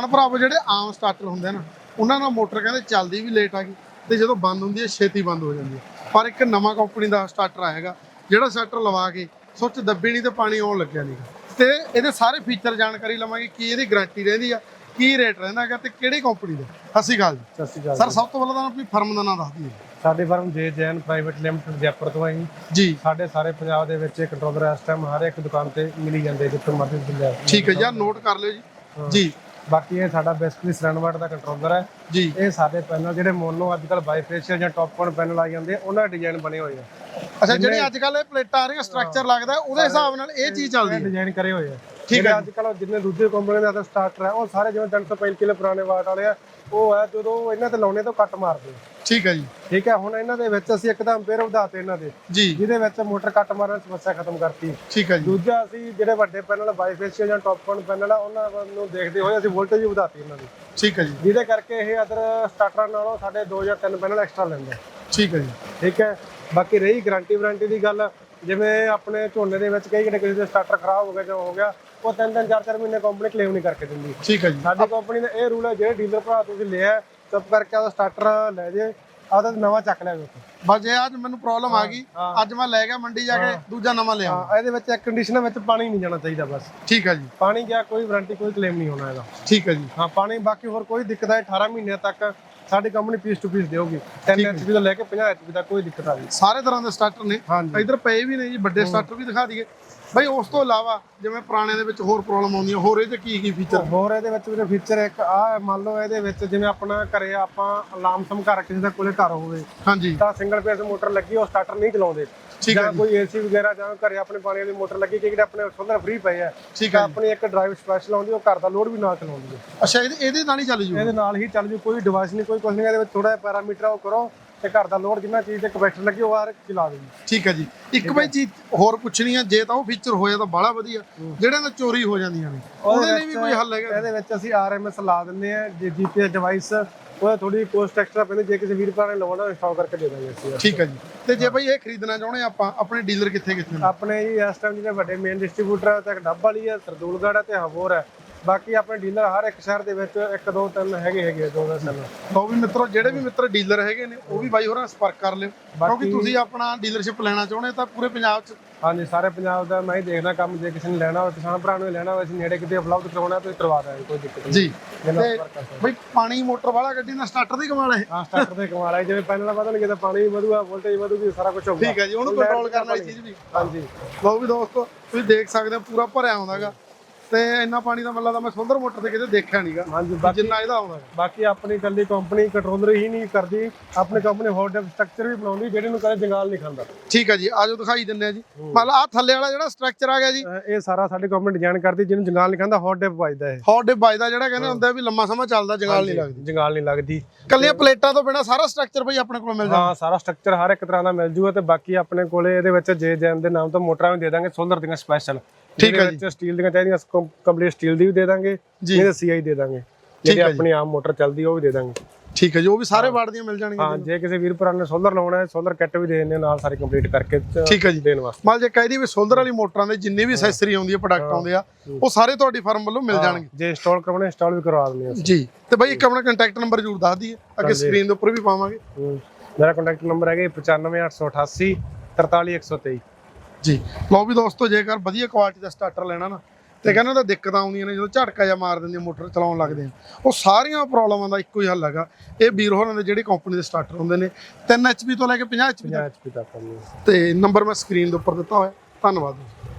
ਕਿਸਾਨ ਭਰਾਵੋ ਜਿਹੜੇ ਆਮ ਸਟਾਰਟਰ ਹੁੰਦੇ ਨਾ ਉਹਨਾਂ ਨਾਲ ਮੋਟਰ ਕਹਿੰਦੇ ਚੱਲਦੀ ਵੀ ਲੇਟ ਆ ਗਈ ਤੇ ਜਦੋਂ ਬੰਦ ਹੁੰਦੀ ਹੈ ਛੇਤੀ ਬੰਦ ਹੋ ਜਾਂਦੀ ਹੈ ਪਰ ਇੱਕ ਨਵਾਂ ਕੰਪਨੀ ਦਾ ਸਟਾਰਟਰ ਆਏਗਾ ਜਿਹੜਾ ਸਟਾਰਟਰ ਲਵਾ ਕੇ ਸੁੱਚ ਦੱਬੀ ਨਹੀਂ ਤੇ ਪਾਣੀ ਆਉਣ ਲੱਗਿਆ ਨਹੀਂ ਤੇ ਇਹਦੇ ਸਾਰੇ ਫੀਚਰ ਜਾਣਕਾਰੀ ਲਵਾਂਗੇ ਕੀ ਇਹਦੀ ਗਾਰੰਟੀ ਰਹਿੰਦੀ ਆ ਕੀ ਰੇਟ ਰਹਿੰਦਾ ਹੈਗਾ ਤੇ ਕਿਹੜੀ ਕੰਪਨੀ ਦਾ। ਸਤਿ ਸ਼੍ਰੀ ਅਕਾਲ ਜੀ। ਸਤਿ ਸ਼੍ਰੀ ਅਕਾਲ ਸਰ ਸਭ ਤੋਂ ਪਹਿਲਾਂ ਤਾਂ ਆਪਣੀ ਫਰਮ ਦਾ ਨਾਮ ਦੱਸ ਦਈਏ ਸਾਡੇ ਫਰਮ ਜੇ ਜੈਨ ਪ੍ਰਾਈਵੇਟ ਲਿਮਟਿਡ ਜੈਪੁਰ ਤੋਂ ਹੈ ਜੀ। ਸਾਡੇ ਸਾਰੇ ਪੰਜਾਬ ਦੇ ਵਿੱਚ ਕੰਟਰੋਲਰ ਇਸ ਟਾਈਮ ਹਰ ਇੱਕ ਦੁਕਾਨ ਤੇ ਮਿਲੀ ਜਾਂਦੇ ਜਿੱਥੇ ਮਰਜ਼ੀ ਦਿੰਦੇ ਠੀਕ ਹੈ ਯਾਰ ਨੋਟ ਕਰ ਲਿਓ ਜੀ। ਜੀ। ਬਾਕੀ ਇਹ ਸਾਡਾ ਬੇਸਿਕਲੀ ਸਰਨਵਰਡ ਦਾ ਕੰਟਰੋਲਰ ਹੈ। ਜੀ। ਇਹ ਸਾਡੇ ਪੈਨਲ ਜਿਹੜੇ ਮੋਨੋ ਅੱਜ ਕੱਲ ਬਾਈਫੇਸ਼ੀਅਲ ਜਾਂ ਟੌਪ ਕੋਨ ਪੈਨਲ ਆ ਜਾਂਦੇ ਆ, ਉਹਨਾਂ ਦੇ ਡਿਜ਼ਾਈਨ ਬਣੇ ਹੋਏ ਆ। ਅੱਛਾ ਜਿਹੜੇ ਅੱਜ ਕੱਲ ਇਹ ਪਲੇਟਾਂ ਆ ਰਹੀਆਂ ਸਟਰਕਚਰ ਲੱਗਦਾ ਉਹਦੇ ਹਿਸਾਬ ਨਾਲ ਇਹ ਚੀਜ਼ ਚੱਲਦੀ ਹੈ। ਡਿਜ਼ਾਈਨ ਕਰੇ ਹੋਏ ਆ। ਠੀਕ ਜਿਹੜੇ ਅੱਜ ਕੱਲ ਜਿੰਨੇ ਦੂਜੇ ਕੰਪਨੀ ਦੇ ਸਟਾਰਟਰ ਹੈ ਉਹ ਸਾਰੇ ਜਿਵੇਂ 335 ਕਿਲੋ ਪੁਰਾਣੇ ਵਾਟ ਵਾਲੇ ਆ ਉਹ ਹੈ ਜਦੋਂ ਇਹਨਾਂ ਤੇ ਲਾਉਣੇ ਤੋਂ ਕੱਟ ਮਾਰਦੇ ਆ। ਠੀਕ ਹੈ ਜੀ। ਠੀਕ ਹੈ ਹੁਣ ਇਹਨਾਂ ਦੇ ਵਿੱਚ ਅਸੀਂ ਇੱਕਦਮ ਪੇਰ ਵਧਾਤੇ ਇਹਨਾਂ ਦੇ। ਜੀ। ਜਿਹਦੇ ਵਿੱਚ ਮੋਟਰ ਕੱਟ ਮਾਰਨ ਦੀ ਸਮੱਸਿਆ ਖਤਮ ਕਰਤੀ। ਠੀਕ ਹੈ ਜੀ। ਦੂਜਾ ਅਸੀਂ ਜਿਹੜੇ ਵੱਡੇ ਪੈਨਲ ਬਾਈਫੇਸ਼ੀਅਲ ਜਾਂ ਟੌਪ ਕੋਨ ਪੈਨਲ ਆ ਉਹਨਾਂ ਨੂੰ ਦੇਖਦੇ ਹੋਏ ਅਸੀਂ ਵੋਲਟੇਜ ਵਧਾਤੀ ਇਹਨਾਂ ਦੀ। ਠੀਕ ਹੈ ਜੀ। ਜਿਹਦੇ ਕਰਕੇ ਇਹ ਅਦਰ ਸਟਾਰਟਰਾਂ ਨਾਲੋਂ ਸਾਡੇ 2 ਜਾਂ 3 ਪੈਨਲ ਐਕਸਟਰਾ ਲੈਂਦੇ। ਠੀਕ ਹੈ ਜੀ। ਠੀਕ ਹੈ ਬਾਕੀ ਰਹੀ ਗਾਰੰਟੀ ਵਾਰੰਟੀ ਦੀ ਗੱਲ ਜਿਵੇਂ ਆਪਣੇ ਝੋਨੇ ਦੇ ਵਿੱਚ ਕਈ ਕਿਤੇ ਕਿਸੇ ਦੇ ਸਟਾਰਟਰ ਖਰਾਬ ਹੋ ਗਿਆ ਜਾਂ ਹੋ ਗਿਆ ਉਹ ਤਿੰਨ ਤਿੰਨ ਚਾਰ ਚਾਰ ਮਹੀਨੇ ਕੰਪਨੀ ਕਲੇਮ ਨਹੀਂ ਕਰਕੇ ਦਿੰਦੀ। ਠੀਕ ਹੈ ਜੀ। ਸਾਡੀ ਕੰਪਨੀ ਦਾ ਇਹ ਰੂਲ ਹੈ ਜਿਹੜੇ ਡੀਲਰ ਭਰਾ ਤੁਸੀਂ ਲਿਆ ਚੁੱਪ ਕਰਕੇ ਉਹਦਾ ਸਟਾਰਟਰ ਲੈ ਜੇ ਆਦਾ ਨਵਾਂ ਚੱਕ ਲਿਆ ਵੇਖੋ ਬਸ ਜੇ ਅੱਜ ਮੈਨੂੰ ਪ੍ਰੋਬਲਮ ਆ ਗਈ। ਅੱਜ ਮੈਂ ਲੈ ਗਿਆ ਮੰਡੀ ਜਾ ਕੇ ਦੂਜਾ ਨਵਾਂ ਲਿਆ ਹਾਂ ਇਹਦੇ ਵਿੱਚ ਇੱਕ ਕੰਡੀਸ਼ਨ ਵਿੱਚ ਪਾਣੀ ਨਹੀਂ ਜਾਣਾ ਚਾਹੀਦਾ ਬਸ। ਠੀਕ ਹੈ ਜੀ। ਪਾਣੀ ਗਿਆ ਕੋਈ ਵਾਰੰਟੀ ਕੋਈ ਕਲੇਮ ਨਹੀਂ ਹੋਣਾ ਇਹਦਾ। ਠੀਕ ਹੈ ਜੀ। ਹਾਂ ਪਾਣੀ ਬਾਕੀ ਹੋਰ ਕੋਈ ਦਿੱਕਤ ਹੈ 18 ਮਹੀਨਿਆਂ ਤੱਕ ਸਾਡੀ ਕੰਪਨੀ ਪੀਸ ਟੂ ਪੀਸ ਦੇਊਗੀ। 10 ਐਚਪੀ ਤੋਂ ਲੈ ਕੇ 50 ਐਚਪੀ ਤੱਕ ਕੋਈ ਦਿੱਕਤ ਆ ਨਹੀਂ। ਸਾਰੇ ਤਰ੍ਹਾਂ ਦੇ ਸਟਾਰਟਰ ਨੇ। ਇਧਰ ਪਏ ਵੀ ਨੇ ਜੀ ਵੱਡੇ ਸਟਾਰਟਰ ਵੀ ਦਿਖਾ ਦਈਏ। ਬਈ ਉਸ ਤੋਂ ਇਲਾਵਾ ਜਿਵੇਂ ਪੁਰਾਣੇ ਦੇ ਵਿੱਚ ਹੋਰ ਪ੍ਰੋਬਲਮ ਆਉਂਦੀਆਂ ਹੋਰ ਇਹ ਤੇ ਕੀ ਕੀ ਫੀਚਰ ਹੋਰ ਇਹਦੇ ਵਿੱਚ ਵੀਰੇ ਫੀਚਰ ਇੱਕ ਆ ਮੰਨ ਲਓ ਇਹਦੇ ਵਿੱਚ ਜਿਵੇਂ ਆਪਣਾ ਘਰੇ ਆਪਾਂ ਅਲਾਰਮ ਸਮ ਘਰ ਕਿਸੇ ਦਾ ਕੋਲੇ ਘਰ ਹੋਵੇ ਹਾਂਜੀ। ਤਾਂ ਸਿੰਗਲ ਫੇਸ ਮੋਟਰ ਲੱਗੀ ਉਹ ਸਟਾਰਟਰ ਨਹੀਂ ਚਲਾਉਂਦੇ। ਜਾਂ ਕੋਈ ਏਸੀ ਵਗੈਰਾ ਜਾਂ ਘਰੇ ਆਪਣੇ ਪਾਣੀ ਵਾਲੀ ਮੋਟਰ ਲੱਗੀ ਕਿ ਜਿਹੜੇ ਆਪਣੇ ਸੋਲਰ ਫ੍ਰੀ ਪਏ ਆ ਠੀਕ ਤਾਂ ਹੈ ਆਪਣੀ ਇੱਕ ਡਰਾਈਵ ਸਪੈਸ਼ਲ ਆਉਂਦੀ ਉਹ ਘਰ ਦਾ ਲੋਡ ਵੀ ਨਾਲ ਚਲਾਉਂਦੀ ਹੈ। ਅੱਛਾ ਇਹਦੇ ਇਹਦੇ ਨਾਲ ਹੀ ਚੱਲ ਜੂ? ਇਹਦੇ ਨਾਲ ਹੀ ਚੱਲ ਜੂ ਕੋਈ ਡਿਵਾਈਸ ਨਹੀਂ ਕੋਈ ਕੁਝ ਨਹੀਂ ਇਹਦੇ ਵਿੱਚ ਥੋੜਾ ਜਿਹਾ ਪੈਰਾਮੀਟਰ ਉਹ ਕਰੋ। ਤੇ ਘਰ ਦਾ ਲੋਡ ਜਿੰਨਾ ਚੀਜ਼ ਤੇ ਕਪੈਸਿਟਰ ਲੱਗੀ ਉਹ ਹਰ ਚਲਾ ਦੇਗੀ ਠੀਕ ਹੈ ਜੀ। ਇੱਕ ਬਈ ਚੀਜ਼ ਹੋਰ ਪੁੱਛਣੀ ਆ ਜੇ ਤਾਂ ਉਹ ਫੀਚਰ ਹੋਇਆ ਤਾਂ ਬੜਾ ਵਧੀਆ। ਜਿਹੜੇ ਨਾਲ ਚੋਰੀ ਹੋ ਜਾਂਦੀਆਂ ਨੇ ਉਹਦੇ ਲਈ ਵੀ ਕੋਈ ਹੱਲ ਹੈਗਾ। ਇਹਦੇ ਵਿੱਚ ਅਸੀਂ ਆਰਐਮਐਸ ਲਾ ਦਿੰਦੇ ਆ ਜੇ ਜੀਪੀਐਸ ਡਿਵਾਈਸ ਉਹ ਥੋੜੀ ਕੋਸਟ ਐਕਸਟਰਾ ਪੈਂਦੀ ਜੇ ਕਿਸੇ ਵੀਰ ਭਰਾ ਨੇ ਲਵਾਉਣਾ ਇੰਸਟਾਲ ਕਰਕੇ ਦੇ ਦਾਂਗੇ ਅਸੀਂ। ਠੀਕ ਹੈ ਜੀ। ਤੇ ਜੇ ਬਈ ਇਹ ਖਰੀਦਣਾ ਚਾਹੁੰਦੇ ਆਪਾਂ ਆਪਣੇ ਡੀਲਰ ਕਿੱਥੇ ਕਿੱਥੇ ਨੇ? ਆਪਣੇ ਜੀ ਇਸ ਟਾਈਮ ਜਿਹੜੇ ਵੱਡੇ ਮੇਨ ਡਿਸਟ੍ਰੀਬਿਊਟਰ ਆ ਤੇ ਡੱਬ ਵਾਲੀ ਆ ਸਰਦੂਲਗੜ੍ਹ ਆ ਤੇ ਹਬੋਰ ਹੈ ਬਾਕੀ ਆਪਣੇ ਡੀਲਰ ਹਰ ਇੱਕ ਸ਼ਹਿਰ ਦੇ ਵਿੱਚ ਇੱਕ ਦੋ ਤਿੰਨ ਹੈਗੇ ਹੈਗੇ ਦੋ ਦੋ ਤਿੰਨ ਲਓ ਵੀ ਮਿੱਤਰੋ ਜਿਹੜੇ ਵੀ ਮਿੱਤਰ ਡੀਲਰ ਹੈਗੇ ਨੇ ਉਹ ਵੀ ਬਾਈ ਹੋਰਾਂ ਨਾਲ ਸੰਪਰਕ ਕਰ ਲਿਓ। ਕਿਉਂਕਿ ਤੁਸੀਂ ਆਪਣਾ ਡੀਲਰਸ਼ਿਪ ਲੈਣਾ ਚਾਹੁੰਦੇ ਤਾਂ ਪੂਰੇ ਪੰਜਾਬ 'ਚ ਹਾਂਜੀ ਸਾਰੇ ਪੰਜਾਬ ਦਾ ਮੈਂ ਹੀ ਦੇਖਦਾ ਕੰਮ ਜੇ ਕਿਸੇ ਨੇ ਲੈਣਾ ਹੋਵੇ ਕਿਸਾਨ ਭਰਾ ਨੂੰ ਲੈਣਾ ਹੋਵੇ ਅਸੀਂ ਨੇੜੇ ਕਿਤੇ ਉਪਲਬਧ ਕਰਵਾਉਣਾ ਤੇ ਕਰਵਾ ਦਾਂਗੇ ਕੋਈ ਦਿੱਕਤ ਨਹੀਂ। ਜੀ। ਤੇ ਬਈ ਪਾਣੀ ਮੋਟਰ ਵਾਲਾ ਗੱਡੀ ਦਾ ਸਟਾਰਟਰ ਦੀ ਕਮਾਲ ਹੈ ਹਾਂ ਸਟਾਰਟਰ ਤੇ ਕਮਾਲ ਹੈ। ਜਿਵੇਂ ਪੈਨਲ ਵਧਣਗੇ ਤਾਂ ਪਾਣੀ ਵੀ ਵਧੂਗਾ ਵੋਲਟੇਜ ਵਧੂਗੀ ਸਾਰਾ ਕੁਝ ਹੋਊਗਾ। ਠੀਕ ਹੈ ਜੀ ਉਹਨੂੰ ਕੰਟਰੋਲ ਕਰਨ ਵਾਲੀ ਚੀਜ਼ ਵੀ। ਹਾਂਜੀ। ਲਓ ਵੀ ਦੋਸਤੋ ਤੁਸੀਂ ਦੇਖ ਸਕਦੇ ਹੋ ਪੂਰਾ ਭਰਿਆ ਆਉਂਦਾਗਾ ਤੇ ਇੰਨਾ ਪਾਣੀ ਦਾ ਮਤਲਬ ਤਾਂ ਮੈਂ ਸੁੰਦਰ ਮੋਟਰ ਤੇ ਕਿਤੇ ਦੇਖਿਆ ਨਹੀਂਗਾ ਹਾਂਜੀ ਬਾਕੀ ਜਿੰਨਾ ਇਹਦਾ ਆਉਂਦਾ ਬਾਕੀ ਆਪਣੀ ਇਕੱਲੀ ਕੰਪਨੀ ਕੰਟਰੋਲਰ ਹੀ ਨਹੀਂ ਕਰਦੀ। ਆਪਣੀ ਕੰਪਨੀ ਹੌਟ ਡੈਪ ਸਟਰਕਚਰ ਵੀ ਬਣਾਉਂਦੀ ਜਿਹੜੇ ਨੂੰ ਕਦੇ ਜੰਗਾਲ ਨਹੀਂ ਖਾਂਦਾ। ਠੀਕ ਹੈ ਜੀ ਆਜੋ ਦਿਖਾਈ ਦਿੰਨੇ ਆ ਜੀ। ਮਤਲਬ ਆ ਥੱਲੇ ਵਾਲਾ ਜਿਹੜਾ ਸਟਰਕਚਰ ਆ ਗਿਆ ਜੀ। ਇਹ ਸਾਰਾ ਸਾਡੀ ਕੰਪਨੀ ਡਿਜ਼ਾਈਨ ਕਰਦੀ ਜਿਹਨੂੰ ਜੰਗਾਲ ਨਹੀਂ ਖਾਂਦਾ ਹੌਟ ਡੈਪ ਵੱਜਦਾ ਇਹ। ਹੌਟ ਡਿਪ ਵੱਜਦਾ ਜਿਹੜਾ ਕਹਿੰਦੇ ਹੁੰਦਾ ਵੀ ਲੰਮਾ ਸਮਾਂ ਚੱਲਦਾ ਜਗਾਲ ਨਹੀਂ ਲੱਗਦੀ। ਜੰਗਾਲ ਨਹੀਂ ਲੱਗਦੀ। ਕੱਲੀਆਂ ਪਲੇਟਾਂ ਤੋਂ ਬਿਨਾ ਸਾਰਾ ਸਟਰਕਚਰ ਬਈ ਆਪਣੇ ਕੋਲ ਮਿਲ ਜਾਂਦਾ। ਹਾਂ ਸਾਰਾ ਸਟਰਕਚਰ ਹਰ ਇੱਕ ਤਰ੍ਹਾਂ ਦਾ ਮਿਲ ਜੂਗਾ ਤੇ ਬਾਕੀ ਆਪਣੇ ਕੋਲੇ ਇਹਦੇ ਵਿੱਚ ਜੇ ਜੈਨ ਦੇ ਨਾਮ ਤੋਂ ਮੋਟਰਾਂ ਵੀ ਦੇ ਦਾਂਗੇ ਸੋਲਰ ਦੀਆਂ ਸਪੈਸ਼ਲ ਠੀਕ ਹੈ ਵਿੱਚ ਸਟੀਲ ਦੀਆਂ ਚਾਹੀਦੀਆਂ ਕੰਪਲੀਟ ਸਟੀਲ ਦੀ ਵੀ ਦੇ ਦਾਂਗੇ ਇਹਦੇ ਸੀਆਈ ਦੇ ਦਾਂਗੇ। ਜਿਹੜੀ ਆਪਣੀ ਆਮ ਮੋਟਰ ਚੱਲਦੀ ਉਹ ਵੀ ਦੇ ਦਾਂਗੇ। ਠੀਕ ਹੈ ਜੀ ਉਹ ਵੀ ਸਾਰੇ ਵਾਰਡ ਦੀਆਂ ਮਿਲ ਜਾਣਗੀਆਂ ਹਾਂ ਜੇ। ਕਿਸੇ ਵੀਰ ਭਰਾ ਨੇ ਸੋਲਰ ਲਾਉਣਾ ਹੈ ਸੋਲਰ ਕਿੱਟ ਵੀ ਦੇ ਦਿੰਦੇ ਨਾਲ ਸਾਰੀ ਕੰਪਲੀਟ ਕਰਕੇ ਠੀਕ ਹੈ ਜੀ। ਦੇਣ ਵਾਸਤੇ। ਮਤਲਬ ਜੇ ਕਹਿ ਵੀ ਸੋਲਰ ਵਾਲੀ ਮੋਟਰਾਂ ਦੇ ਜਿੰਨੇ ਵੀ ਅਸੈਸਰੀ ਆਉਂਦੀ ਹੈ। ਪ੍ਰੋਡਕਟ ਆਉਂਦੇ ਆ ਉਹ ਸਾਰੇ ਤੁਹਾਡੀ ਫਰਮ ਵੱਲੋਂ ਮਿਲ ਜਾਣਗੇ। ਜੇ ਇੰਸਟਾਲ ਕਰਵਾਉਣਾ ਇੰਸਟਾਲ ਵੀ ਕਰਵਾ ਦਿੰਦੇ ਅਸੀਂ। ਜੀ। ਤੇ ਬਈ ਇੱਕ ਆਪਣਾ ਕੰਟੈਕਟ ਨੰਬਰ ਜ਼ਰੂਰ ਦੱਸ ਦਈਏ ਅੱਗੇ ਸਕਰੀਨ ਦੇ ਉੱਪਰ ਵੀ ਪਾਵਾਂਗੇ। ਮੇਰਾ ਕੰਟੈਕਟ ਨੰਬਰ ਹੈਗਾ 95888 43123 ਜੀ। ਲਓ ਵੀ ਦੋਸਤੋ ਜੇਕਰ ਵਧੀਆ ਕੁਆਲਿਟੀ ਦਾ ਸਟਾਰਟਰ ਲੈਣਾ ਨਾ ਤੇ ਕਹਿੰਦੇ ਉਹਦਾ ਦਿੱਕਤਾਂ ਆਉਂਦੀਆਂ ਨੇ ਜਦੋਂ ਝਟਕਾ ਜਾਂ ਮਾਰ ਦਿੰਦੀ ਮੋਟਰ ਚਲਾਉਣ ਲੱਗਦੇ ਆ। ਉਹ ਸਾਰੀਆਂ ਪ੍ਰੋਬਲਮਾਂ ਦਾ ਇੱਕੋ ਹੀ ਹੱਲ ਹੈਗਾ। ਇਹ ਵੀਰ ਹੋਰਾਂ ਦੇ ਜਿਹੜੀ ਕੰਪਨੀ ਦੇ ਸਟਾਰਟਰ ਹੁੰਦੇ ਨੇ 3 HP ਤੋਂ ਲੈ ਕੇ 50 HP 50 HP ਤੱਕ ਤੇ ਨੰਬਰ ਮੈਂ ਸਕਰੀਨ ਦੇ ਉੱਪਰ ਦਿੱਤਾ ਹੋਇਆ। ਧੰਨਵਾਦ।